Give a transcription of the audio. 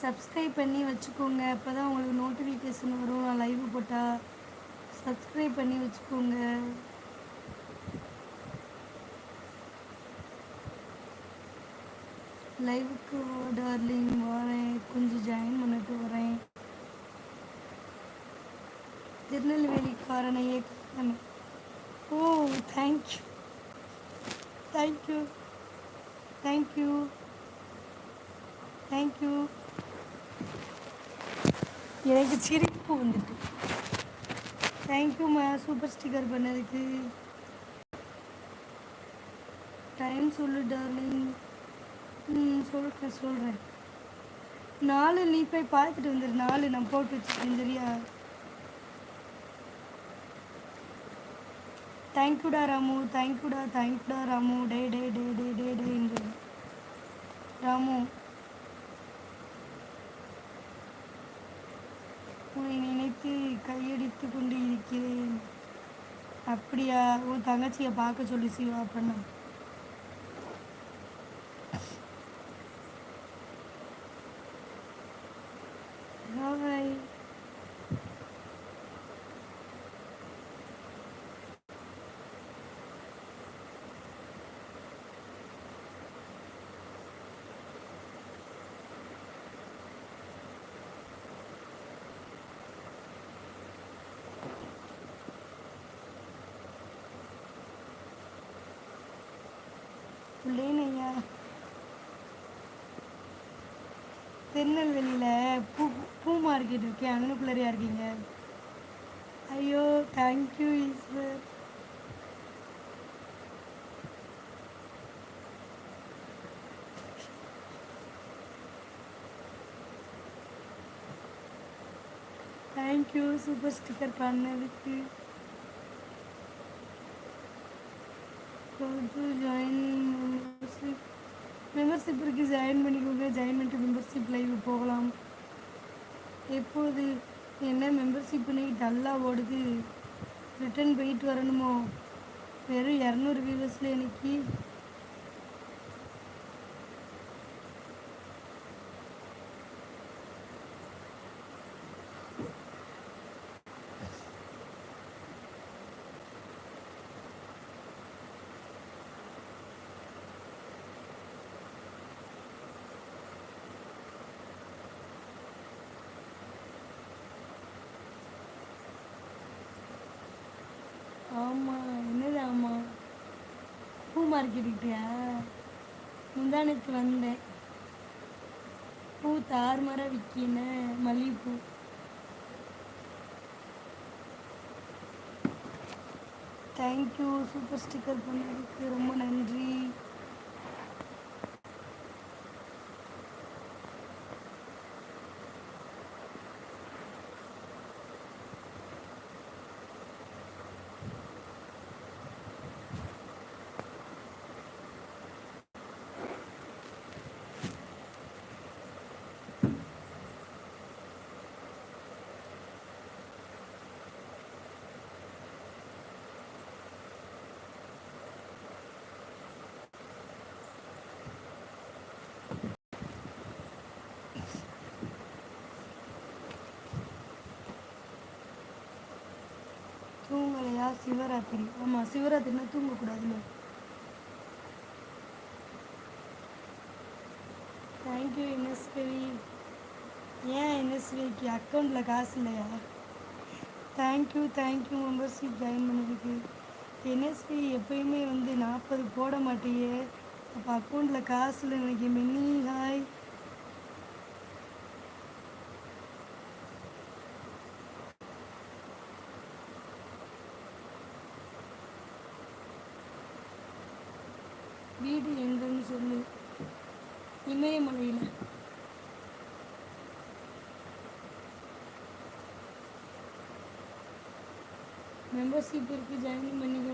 Subscribe பண்ணி வச்சுக்கோங்க. அப்போ தான் உங்களுக்கு நோட்டிஃபிகேஷன் வரும். நான் லைவ் போட்டால் சப்ஸ்கிரைப் பண்ணி வச்சுக்கோங்க. லைவுக்கு டார்லிங் வரேன். கொஞ்சம் ஜாயின் பண்ணிட்டு வரேன். திருநெல்வேலிக்காரனையே காரணம் ஓ thank you thank you thank you thank you எனக்கு சிரிப்பு வந்துட்டு தேங்க்யூம்மா சூப்பர் ஸ்டிக்கர் பண்ணதுக்கு டைம் சொல்லு டார்லிங் ம் சொல்கிறேன் சொல்கிறேன் நாலு நீ போய் பார்த்துட்டு வந்துடு நாலு நான் போட்டு வச்சுருக்கேன் சரியா தேங்க்யூடா ராமு தேங்க்யூடா தேங்க்யூடா ராமு டே டே டே டே டே டே ராமு உன்னை நினைத்து கையடித்து கொண்டு இருக்கிறேன். அப்படியா? உன் தங்கச்சியை பார்க்க சொல்லி சிவா பண்ண ஹாய் உள்ளேன் ஐயா திருநெல்வேலியில் பூ பூ மார்க்கெட் இருக்கேன் அங்கனுக்குள்ளரையா இருக்கீங்க? ஐயோ thank you Eshwar. Thank you super sticker பண்ணதுக்கு. ஜாயின் மெம்பர்ஷிப் மெம்பர்ஷிப் இருக்குது ஜாயின் பண்ணிக்கோங்க. ஜாயின் பண்ணிட்டு மெம்பர்ஷிப் லைவ் போகலாம். எப்போது என்ன மெம்பர்ஷிப்னு டல்லாக ஓடுது. ரிட்டர்ன் போயிட்டு வரணுமோ? வெறும் இரநூறு வியூவர்ஸில் இன்னைக்கு ஆமாம் என்னது ஆமாம் பூ மார்க்கெட்டுக்கிட்டயா முந்தானத்து வந்தேன். பூ தார்மரம் விற்கின மல்லிகைப்பூ. தேங்க்யூ சூப்பர் ஸ்டிக்கர் பண்ணதுக்கு ரொம்ப நன்றி. தூங்கலையா சிவராத்திரி. ஆமாம் சிவராத்திரினா தூங்கக்கூடாதுல்ல. தேங்க்யூ என்எஸ்கவி ஏன் என்எஸ்விக்கு அக்கௌண்ட்டில் காசு இல்லையா? Thank you thank you membership join பண்ணதுக்கு. என்எஸ்பி எப்பயுமே வந்து நாற்பது போட மாட்டேயே. அப்போ அக்கௌண்ட்டில் காசு இல்லை எனக்கு மினி ஹாய் வீடு எங்கன்னு சொல்லு இமயமலையில் மெம்பர்ஷிப் இருக்குது ஜாயின் பண்ணிக்கோங்க